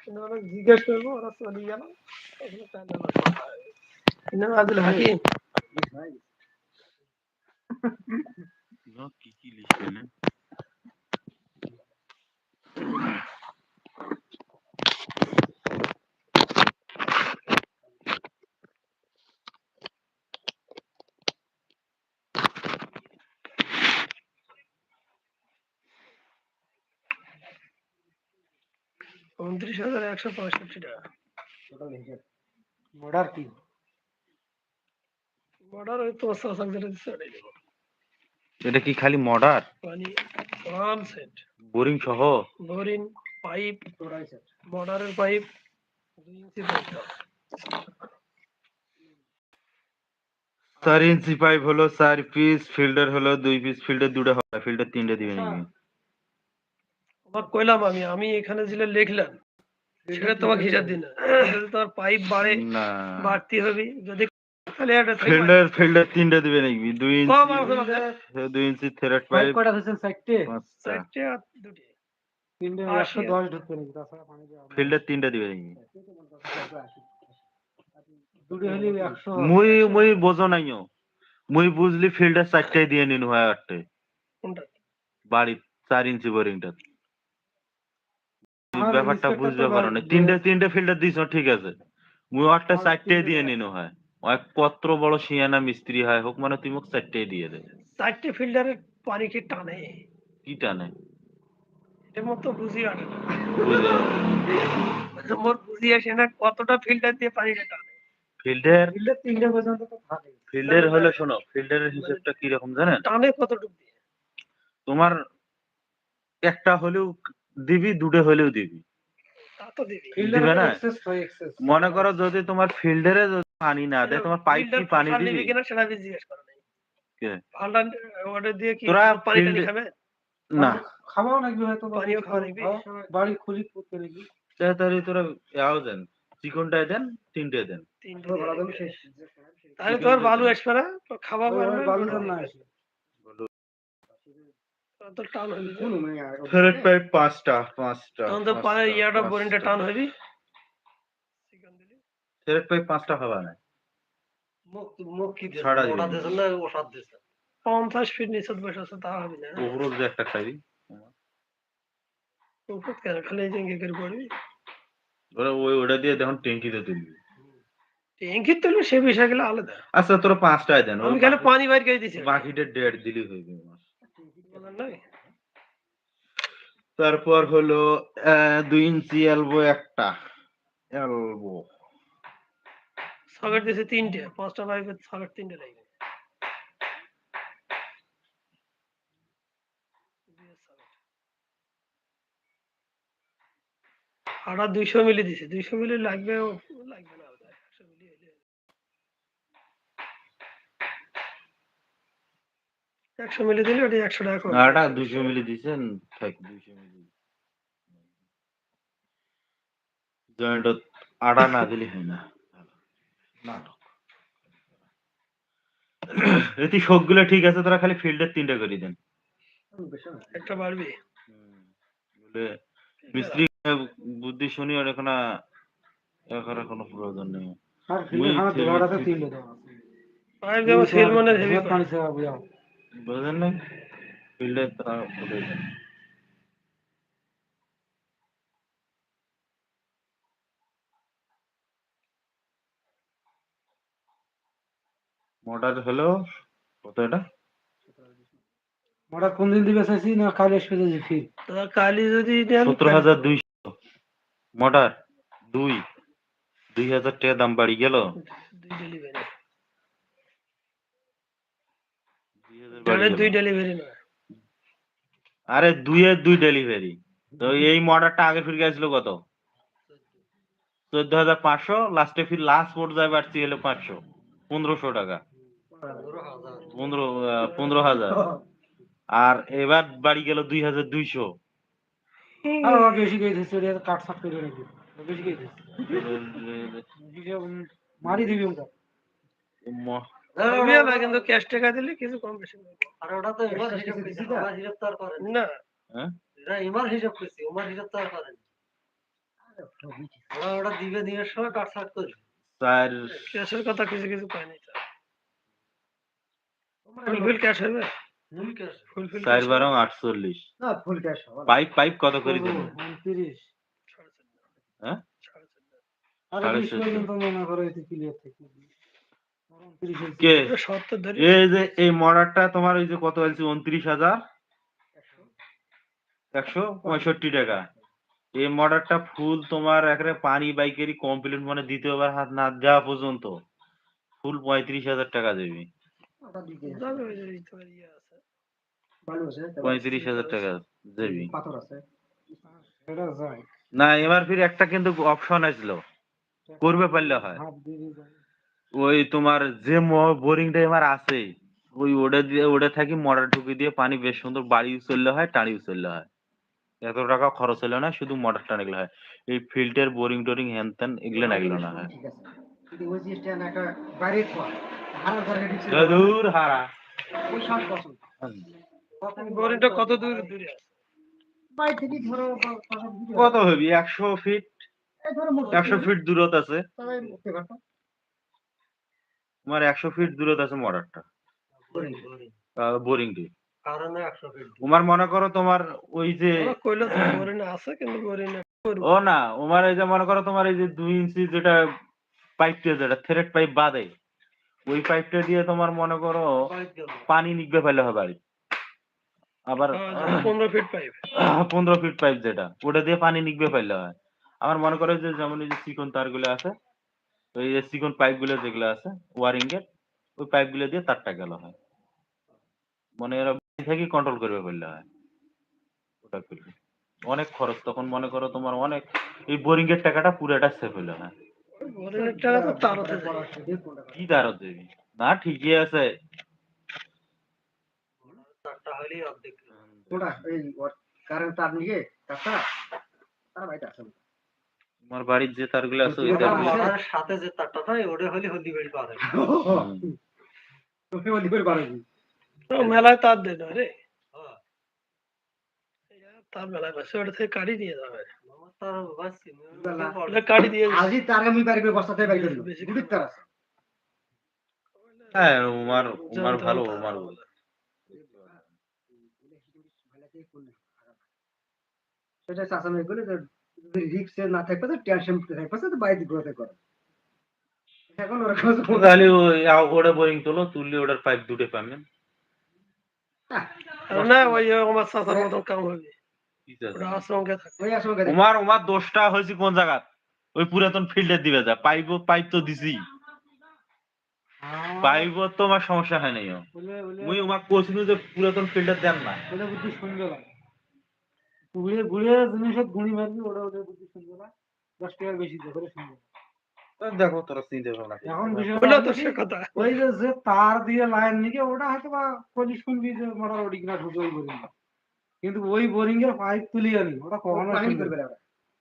কিন্তু ওরা জিজ্ঞেস করব ওরা চলে গেল ওখানে তার নাম আর কথা হবে। নাম আব্দুল হাকিম No, কি কি লিখবে না উনত্রিশ হাজার একশো পঁয়ষট্টি টাকা। মর্ডার কি? বর্ডার ওই তো শশাক যেটা দিচ্ছে ওটাই দেবো এটা কি খালি মর্ডার মানে ওয়ান সেট বোরিং সহ? বোরিং পাইপ বর্ডারের পাইপ দুই ইঞ্চি পাইপ চার ইঞ্চি পাইপ হলো চার পিস ফিল্ডার হলো দুই পিস ফিল্ডার দুটো হবে ফিল্ডার তিনটে দিবে নাকি? কইলাম আমি আমি এখানে যেটা লিখলাম সেটা তোমাকে হিসাব দিন। না তোমার পাইপ বাড়ে বাড়তি হবে। যদি তাহলে একটা থেকে ফিল্ডার ফিল্ডার তিনটে দিবে নাকি? দুই ইঞ্চি। দুই ইঞ্চি থ্রেড পাইপ কটা আর দুটি। তিনটে আশি একশো দশ ঢুকবে নাকি? তাছাড়া পানি দেওয়া হবে। না। ফিল্ডার তিনটে দিবে নাকি? দুটো হলে একশো মুই মুই বোঝো নাইও মুই বুঝলি ফিল্ডার চারটাই দিয়ে নিন হয় আটটে। কোনটা? বাড়ি চার ইঞ্চি বোরিংটা ব্যাপারটা বুঝতে পারো না তিনটে তিনটে ফিল্ডার দিছ ঠিক আছে। মুই একটা চারটে দিয়ে। নিন হয়। ও এক পত্র বড় শিয়ানা মিস্ত্রি হয় হোক মানে তুই মোক চারটে দিয়ে দে। চারটে ফিল্ডারের পানি কি টানে? কি টানে? এটা মতো বুঝি আনে না। মোর বুঝি আসে না কতটা ফিল্টার দিয়ে পানিটা টানে। ফিল্ডের ফিল্ডে তিনটে পর্যন্ত তো থাকে ফিল্ডের হলে শোনো ফিল্ডারের হিসেবটা কি রকম জানেন? টানে কতটুকু দিয়ে? তোমার একটা হলেও দিবি দুটো হলেও দিবি। না? হয় মনে করো যদি তোমার ফিল্ডারে যদি পানি না দেয় তোমার পাইপ কি পানি দিবি? কিনা সেটা আমি জিজ্ঞেস করো নাই। কে? দিয়ে কি তোরা খাবে? না। খাওয়াও নাকি হয়তো বা। খাওয়া নাকি? বাড়ি খুলি করতে নাকি তাড়াতাড়ি তোরা ইয়াও দেন। চিকনটাই দেন তিনটে দেন। তিনটে তাহলে তোর বালু আসবে না? খাওয়া না? তো টান হবে যে। কোন মানে আর- থ্রেড পাইপ পাঁচটা পাঁচটা তখন তো পানি ইয়াটা বোরিংটা টান হবি। থ্রেড পাইপ পাঁচটা হবে না। মুখ মুখ কি দিয়ে ওটা দিয়েছেন না ওষাদ দিয়েছেন পঞ্চাশ ফিট নিচে বসে আছে তা হবে না। উপরও যে একটা খাইবি উপর কেন? খালি এই করে পড়বি? ওরা ওই ওটা দিয়ে দেখুন ট্যাঙ্কিতে তুলবি। ট্যাঙ্কির তুলবি সে বিষয়গুলো আলাদা। আচ্ছা তোরা পাঁচটায় দেন। আমি খালি পানি বাইর করে দিছি বাকিটা দেড় দিলি হয়ে? তারপর হলো দুই ইঞ্চি এলবো একটা এলবো সকেট দিয়েছে তিনটে পাঁচটা পাইপের সকেট তিনটে লাগবে আটা দুইশো মিলি দিছে দুইশো মিলি লাগবে লাগবে না বোধহয়, একশো মিলি হলে হবে। একশো মিলি দিলে ওটা একশো টাকা করে। আটা দুশো মিলি দিছেন থাক দুশো মিলি জয়েন্ট আটা না দিলে হয় না। নাটক। শোকগুলো ঠিক আছে তোরা খালি ফিল্ডের তিনটা করে দেন। একটা বলে মিস্ত্রি বুদ্ধি শুনি আর এখন এখন কোনো প্রয়োজন নেই। আর ফিল্ডে হ্যাঁ ফিল্ড- দোড়াটা দাও পাইপ দেবো সেল মানে হেভি পানি সেবা বুঝাও। বুঝলেন না? ফিল্ডে তারা বলে দেন। হলো কত এটা? মোটা কোন দিন দিবে চাইছি না কাল এসে যাচ্ছি ফির তোরা কালি যদি সতেরো হাজার দুইশো। মোটর দুই। দুই হাজার টাকা দাম বাড়ি গেল। দুই দুই ডেলিভারি না আরে দুইয়ের দুই ডেলিভারি তো এই মডারটা আগে ফিরে গেছিল কত? চোদ্দ হাজার পাঁচশো লাস্টে ফির লাস্ট পর্যায়ে বাড়ছি হলো পাঁচশো। পনেরোশো টাকা। পনেরো পনেরো হাজার। আর এবার বাড়ি গেল দুই হাজার দুইশো। বেশি গিয়ে কাট সাট করে রাখি বেশি গিয়ে মারি দিবি কিন্তু ক্যাশ টাকা দিলে কিছু কম বেশি আর ওটা তো এবার হিসাব করছি আমার হিসাব তো আর করেন। না। হ্যাঁ? এরা এবার হিসাব করছি ওমার হিসাব তো আর করেন। ওরা ওটা দিবে দিনের সময় কাট সাট করবে ক্যাশের কথা কিছু কিছু পাইনি ফুলফিল ক্যাশ হবে? চার বারং আটচল্লিশ। না ফুল ক্যাশ পাইপ পাইপ কত করে দিল হ্যাঁ? সাড়ে চোদ্দ। এই তোমার ওই যে কত উনত্রিশ হাজার? একশো পঁয়ষট্টি টাকা। এই ফুল তোমার পানি মানে দ্বিতীয়বার হাত না দেওয়া পর্যন্ত। ফুল পঁয়ত্রিশ হাজার টাকা পঁয়ত্রিশ হাজার টাকা না, এবার ফির একটা কিন্তু অপশন আসলো। করবে পারলে হয়। ওই তোমার যে বোরিংটা এবার আছে ওই ওটা দিয়ে ওটা থাকি মোটর ঢুকে দিয়ে পানি বেশ সুন্দর বাড়ি চললে হয় টাড়ি চললে হয়। এত টাকা খরচ হলো না শুধু মোটর টান এগুলো হয়। এই ফিল্টার বোরিং টোরিং হ্যান ত্যান এগুলো না এগুলো না হয়। দূর হারা বোরিংটা কত দূর দূরে কত হবি? একশো ফিট? একশো ফিট দূরত আছে। তোমার একশো ফিট দূরত আছে মোটরটা বোরিং তোমার মনে করো তোমার ওই যে ও না তোমার এই যে মনে করো তোমার এই যে দুই ইঞ্চি যেটা পাইপটা যেটা থ্রেড পাইপ বাদে ওই পাইপটা দিয়ে তোমার মনে করো পানি নিকবে ফেলে হবে বাড়ি। আবার পনেরো ফিট পাইপ পনেরো ফিট পাইপ যেটা ওটা দিয়ে পানি নিকবে ফেললে হয়। আমার মনে করো যে যেমন এই যে চিকন তারগুলো আছে ওই যে চিকন পাইপগুলো যেগুলো আছে ওয়ারিং এর ওই পাইপগুলো দিয়ে তারটা গেল হয়। মানে এরা বাড়ি থেকে কন্ট্রোল করবে ফেললে হয়। ওটা করলে অনেক খরচ তখন মনে করো তোমার অনেক এই বোরিং এর টাকাটা পুরোটা সেভ হলো না বোরিং এর টাকা তো তারতে যায় কি তারত দেবি? না ঠিকই আছে। ওটা এই কারেন্ট তার নিয়ে তারটা তার বাইরে আছে তোমার বাড়ির যে তারগুলো আছে ওই তারগুলো সাথে যে তারটা থাকে ওটা হলে হলদি বেড়ি পারে বেড়ি পারে তো মেলায় তার দেয় না রে। তার মেলায় পাশে ওটা থেকে কাটি দিয়ে যাবে। বাসি কাটি দিয়ে আজি তার আমি বাড়ি করে বস্তাতে বাড়ি গুড়ির তার আছে হ্যাঁ উমার উমার ভালো উমার সেটা রিক্সে না থাকবে তো টেনশন থাকবে তো বাইরে ঘুরতে করে। এখন ওরা কাছে তাহলে ওটা বোরিং তোলো তুললে ওটার পাইপ দুটো পাবেন না ওই আমার চাচার মতন কাম হবে। উমার উমার দোষটা হয়েছে কোন জায়গা ওই পুরাতন ফিল্ডের দিবে যা পাইপ পাইপ তো দিছি। পাইপ তো আমার সমস্যা হয় নাই মুই উমাক কইছিল যে পুরাতন ফিল্ডার দেন না। বুদ্ধি শুনবে না ঘুরে ঘুরে জিনিসের গুণি মারবি ওরা ওদের বুদ্ধি শুনবে না দশ টাকার বেশি দিয়ে করে শুনবে না। তো দেখো তোরা চিন্তা ভাবনা করে। এখন বিষয় ওটা তো সে কথা ওই যে যে তার দিয়ে লাইন নিয়ে ওটা হয়তো বা কলি শুনবি যে মোটর ওডিং না ঢুকে ওই বোরিং কিন্তু ওই বোরিং এর পাইপ তুলি আনি ওটা কখনো পানি শুনবে করবে না। না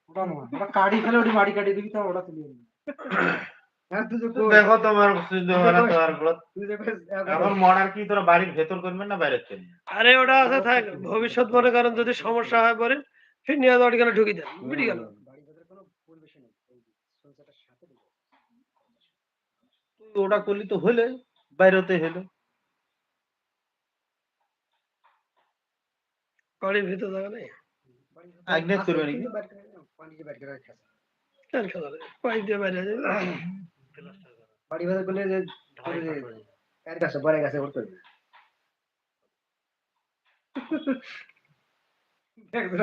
ওটা নয় ওটা কাড়ি ফেলে ওটি মাটি কাটি দিবি তা ওটা তুলি আনি হ্যাঁ তুই যে তো দেখো তোমার চিন্তা ভাবনা তোমারগুলো। তুই যে এখন মডার কি তোরা বাড়ির ভেতর করবেন না বাইরের করবেন আরে ওটা আছে থাক ভবিষ্যৎ মনে করেন যদি সমস্যা হয় পরে ফির নিয়ে যাওয়ার কেন ঢুকি দেন বিটি গেল? ওটা করলি তো হলে বাইরেতে হলো। বাড়ির ভিতর জায়গা নেই? আগ্নেয় করবে নাকি? পানি দিয়ে বাইরে খেলা দিয়ে বাইরে বাড়ি ভাড়া করলে যে কার কাছে? বড় কাছে ওর করবে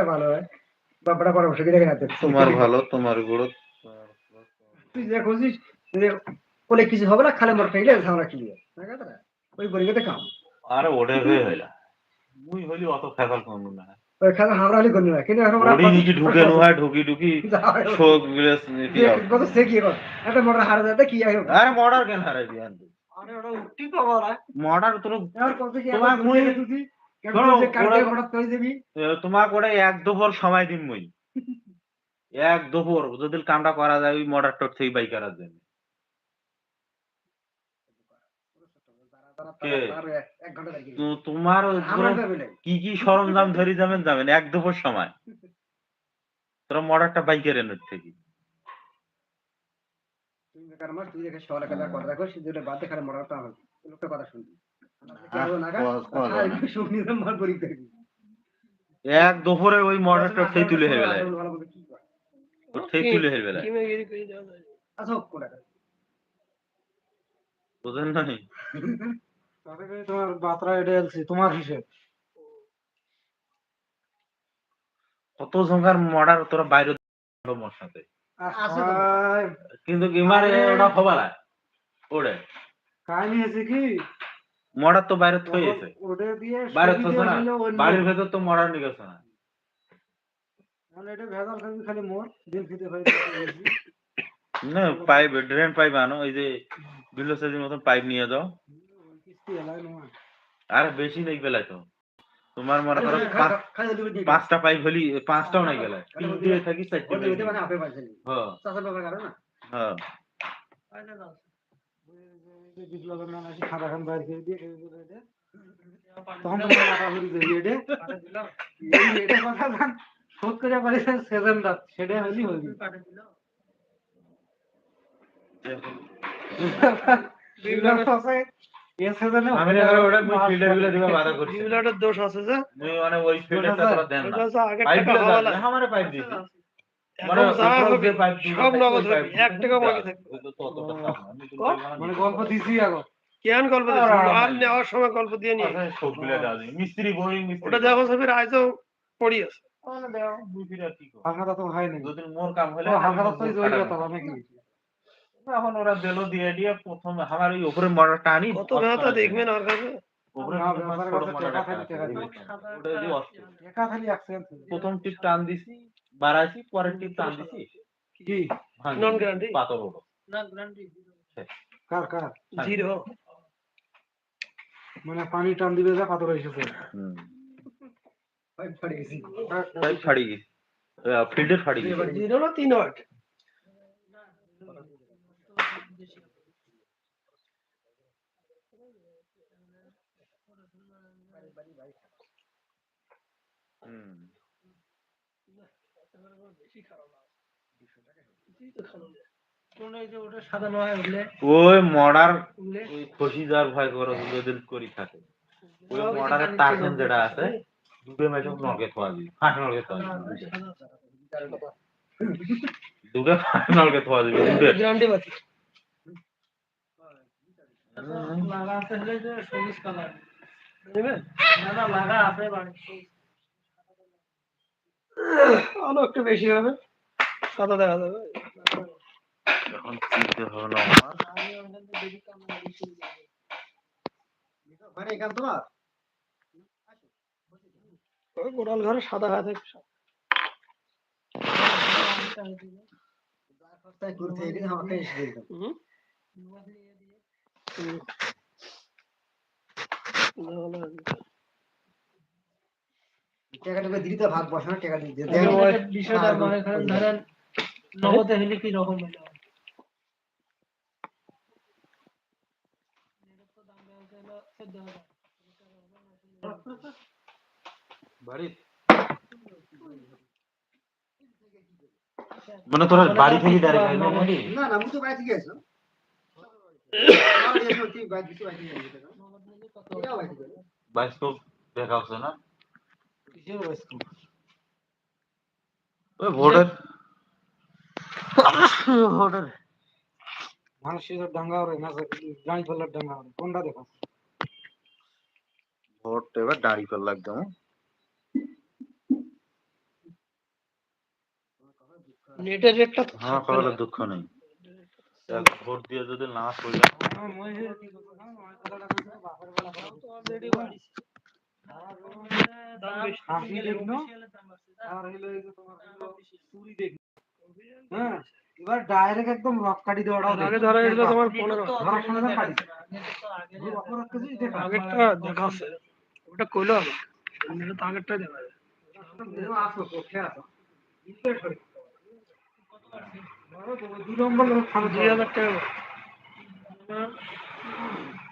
ভালো হয়। বাপড়া পরামর্শ দিয়ে রেখে তোমার ভালো তোমারগুলো তুই যে খুঁজিস যে কিছু হবে না খালে মর ফেলে ঝামেলা কি দিয়ে না কথা ওই বলি কাম। আরে ওটা হয়ে হইলা। মুই হইলি অত ফেকাল কোন না। ওইখানে হামরালি করলি না কিন্তু এখন ঢুকে নোয়া ঢুকি ঢুকি শোকগুলো নীতি কত সে কি কর একটা মোটর হারা যায় কি আই আরে মর্ডার কেন আনতে? আরে ওটা উঠি পাবার মর্ডার তোর আর কত কি তোমার মুই- তৈ তোমাকে ওটা এক দুপুর সময় দিন মই। এক দুপুর যদি কামটা করা যায় ওই মর্ডার টোট থেকে বাই করার জন্য কে? আর এক ঘণ্টা লাগবে তো তোমার কি কি সরঞ্জাম ধরি যাবেন যাবেন এক দুপুর সময়। তোরা মর্ডারটা বাই করে এনে থেকে করবি এক দুপুরে ওই মর্ডার টোট থেকে তুলে ওর থেকে তুলে বুঝেন নাই? তাতে করে তোমার বাতরা এটা তোমার হিসেব। কত সংখ্যার মর্ডার তোরা বাইরে মোর সাথে। কিন্তু ইমারে ওটা খবর ওরে কাহিনী হয়েছে কি? মর্ডার তো বাইরে ওটা দিয়ে বাইরে না। বাড়ির ভেতর তো মর্ডার নিয়ে গেছে না। মানে এটা ভেজাল খালি মোর। দিন খেতে হয় না পাইপ ড্রেন পাইপ আনো। ওই যে বিলো সাইজের মতন পাইপ নিয়ে যাও। আর বেশি নেই বেলায় তো। তোমার মনে করো খাই- পাঁচ- খাই দিবি দিয়ে পাঁচটা পাইপ হলি পাঁচটাও নাই গেলে। তিনটে থাকি চারটে ওই ওইটা পাইপ মানে আপে পাইছে। হ্যাঁ। চাষের ব্যাপার কারণ না? হ্যাঁ। বিপ্লবের নাম আসি খাতা খান বাইর করে দিয়ে খেয়ে দিল এটা। তখন তোমার মাথা ঘুরি দেবি এটা এই এটা কথা জান শোধ করে পারিস সেজেন্ডার সেটা হলি হবি দোষ আছে যে মানে ওই দেন না। পাইপ দিছি মানে সব নগদ এক টাকা বাকি থাকবে। মানে গল্প দিছি আগো। কেন গল্প আর নেওয়ার সময় গল্প দিয়ে নিয়ে। মিস্ত্রি বোরিং ওটা দেখো সবই আজও পড়ি আছে। তাহলে দেও, দুই ফিট আর কি করব? হালখাতা তো হয় দুদিন মোর কাম হলে তো ওই কথা নাকি এখন ওরা দিলো দিয়ে দিয়ে প্রথম আমার ওই উপরে মরার টানি কত দেখবেন কাছে? না, প্রথম টিপ টান দিছি বাড়াইছি পরের টিপ টান দিছি কি? নন গ্যারান্টি পাথর ওঠো কার কার? জিরো মানে পানি টান দিবে যা পাথর এসেছে। হুম। পাইপ ফাড়ে গেছি। ফাড়ি গেছি। ফিল্ডের ফাড়ি গেছি। জিরো না তিন ওয়াট হুম। ওই মর্ডার ওই খসি যার ভয় করে ওদের করি থাকে। ওই মর্ডারের টার্গেট যেটা আছে দুটো ম্যাচে নরকে থোয়া দিবি ফাঁস নরকে থোয়া দিবি দুটো। ফাঁস নরকে থোয়া দিবি দুটো গ্যারান্টি বাতি নেবেন? একটু বেশি হবে। সাদা দেখা যাবে। এখন চিনতে হবে না আমার। মানে গোড়াল ঘরে সাদা এসে দিতাম হুম। হুম। না, না, টাকাটা করে দিতে ভাগ বসানো টাকা ওই বিষয়টা মনে করেন ধরেন নগদে হলে কি রকম হলো মানে তোরা বাড়ি থেকে ডাইরেক্ট না না আমি তো বাইরে থেকে গেছিলাম আমার এসে ঠিক বাইরে থেকে বাইরে থেকে গেছিলাম এটাও বাইরে থেকে গেলো। বাস্তব দেখা হচ্ছে না কিসের বয়স্ক ওই ভোটের ভোটের মানুষের ডাঙ্গা ওরে না গাড়ি ফেলার ডাঙ্গা ওরে কোনটা দেখো ভোট এবার দাঁড়ি কর লাগবে হ্যাঁ? নেটের রেটটা তো আমার কপালে দুঃখ নেই এক ভোট দিয়ে যদি না পড়ে আমার মনে হয় হ্যাঁ এবার ডাইরেক্ট একদম রক কাটি দেওয়াটাও আর আগে ধরা গেছিল তোমার পনেরো। ধরার সময় তো কাটি এই অপরাধ কিছু দেখা। আগেরটা দেখা আছে ওটা কইলো আমি এটা তো আগেরটা দেখা যায়। আসো চোখে আসো। দুই নম্বর দুই হাজার টাকা করে। হ্যাঁ,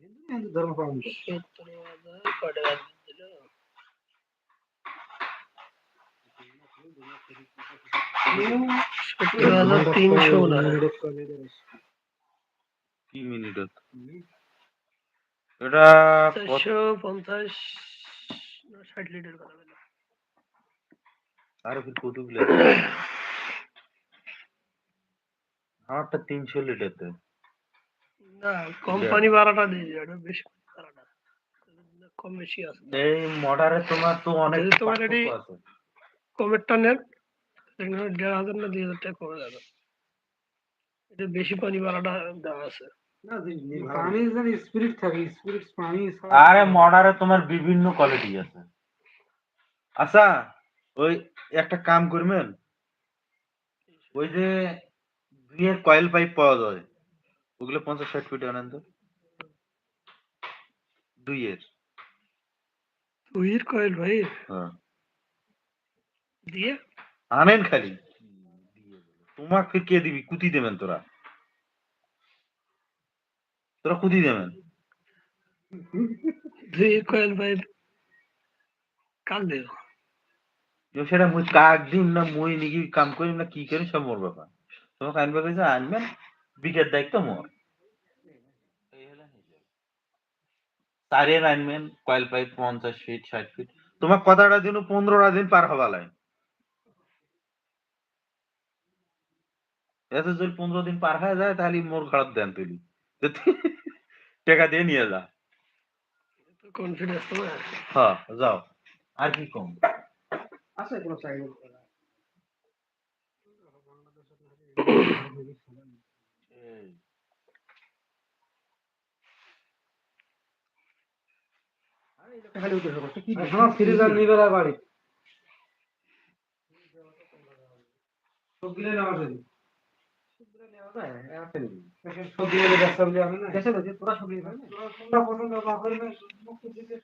দিলে হিন্দু হিন্দু ধর্ম পালন করে সতেরো হাজার কয় টাকা দিল? সতেরো হাজার তিনশো না কি মিনিট এটা কত- চারশো পঞ্চাশ না, ষাট লিটার কথা বলে আরে ফির কতগুলো আমারটা তিনশো লিটার তো না কোম্পানি ভাড়াটা দিয়ে বেশি ভাড়াটা কম বেশি আছে। এই মডারে তোমার তো অনেক তোমার এটি- কমেরটা নেন দেড় হাজার না দুই হাজার টাকা কমে যাবে। এটা বেশি পানি ভাড়াটা দেওয়া আছে। পানি যেন স্পিরিট থাকে স্পিরিট পানি আরে মডারে তোমার বিভিন্ন কোয়ালিটি আছে। আচ্ছা ওই একটা কাম করবেন ওই যে দুইয়ের কয়েল পাইপ পাওয়া যায়। ওগুলো পঞ্চাশ ষাট ফুট আনেন তো। দুইয়ের উইর কয়েল ভাই? হ্যাঁ। দিয়ে? আনেন খালি। তোমাকে কে দিবি? কুতি দেবেন তোরা। তোরা কুতি দেবেন। দুই কয়েল ভাই কাক দেব? সেটা মুই কাক দিম না মুই নাকি কাম করিম না কি করি সব মোর ব্যাপার। তোমাকে আনবে আনবেন। বিকের দায়িত্ব মোর। তারের আনবেন কয়েল পাইপ পঞ্চাশ ফিট ষাট ফিট। তোমার কথাটা দিন পনেরোটা দিন পার হবা লাই এত যদি পনেরো দিন পার হয়ে যায় তাহলে মোর ঘাড়ত দেন তুলি। টাকা দিয়ে নিয়ে যা। কনফিডেন্স হ্যাঁ যাও। আর কি কম? আছে কোনো চাইলে এই, খালি উঠে যাব কি এখনও ফ্রিজার নিবে না বাড়ি। সবগুলো নেওয়া যাবে সবজি তোরা পছন্দ না করবে মুক্ত দিতে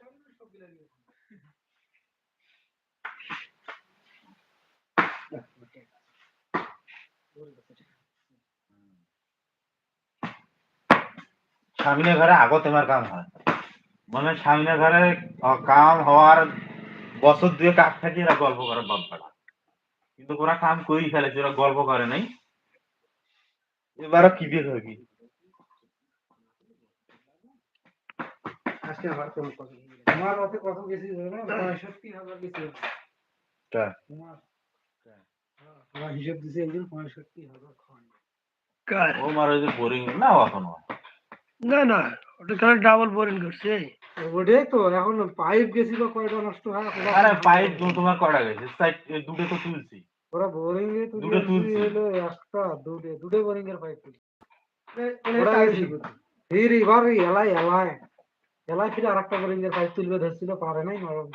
স্বামীনের ঘরে আগত আমার কাম হয়। মানে স্বামীনের ঘরে কাম হওয়ার বছর দুয়ে কাক থাকি এরা গল্প করে বাপ কিন্তু ওরা কাম করেই ফেলেছে ওরা গল্প করে নাই। এবারও কি দিয়ে থাকি আজকে আমার কোনো কথা তোমার অত কত বেশি হবে না? পঁয়ষট্টি হাজার বেশি হবে তা, তোমার হিসাব দিছে একজন পঁয়ষট্টি হাজার কার। ও মার ওই যে বোরিং না এখন হয়। না না ওটা খালি ডাবল বোরিং করছে? ওটাই তো এখন পাইপ গেছিল কয়টা নষ্ট হয় আরে পাইপ দু- তোমার কটা গেছে? দুটো তো তুলছি। ওরা বোরিং এ দুটো তুলছি। হলো একটা দুটো দুটো বোরিং এর পাইপ ওরা। ফির এবার এলাই এলাই। এলাই ফিরে আরেকটা বোরিং এর পাইপ তুলবে ধরছিল পারে নাই নরম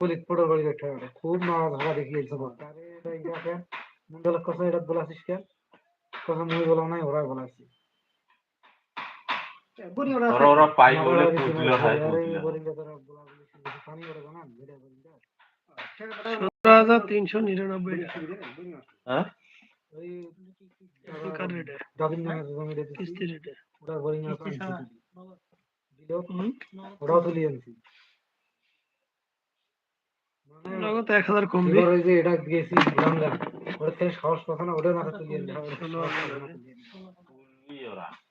পুলিশ ফটো বাড়ি একটা ওটা। খুব নড়া ধরা দেখিয়েছে আরে এটা ইয়া কেন? মন্ডল কথা এটা বলাছিস কেন? কথা মুই বলা নাই ওরা বলাছি বুড়ি ওরা ওরা ওরা বলে হয় পুতলে তোরা বলা ওরা বোরিং সতেরো হাজার তিনশো নিরানব্বই হ্যাঁ? ওরা মানে এক হাজার কমবে। এটা গেছি ওটা সাহস কথা না ওটা মাথা তুলিয়ে দিতে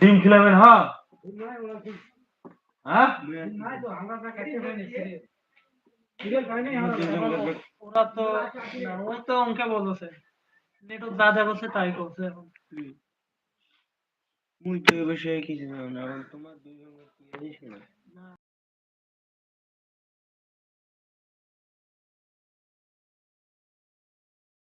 ডিম খিলাবেন হ্যাঁ হ্যাঁ ওরা তো ও তো অঙ্কে বলেছে। নেটো যা বলছে তাই করছে এখন। মুই তো বিষয়ে কিছু জানি না এখন তোমার দুই জনের কি আছে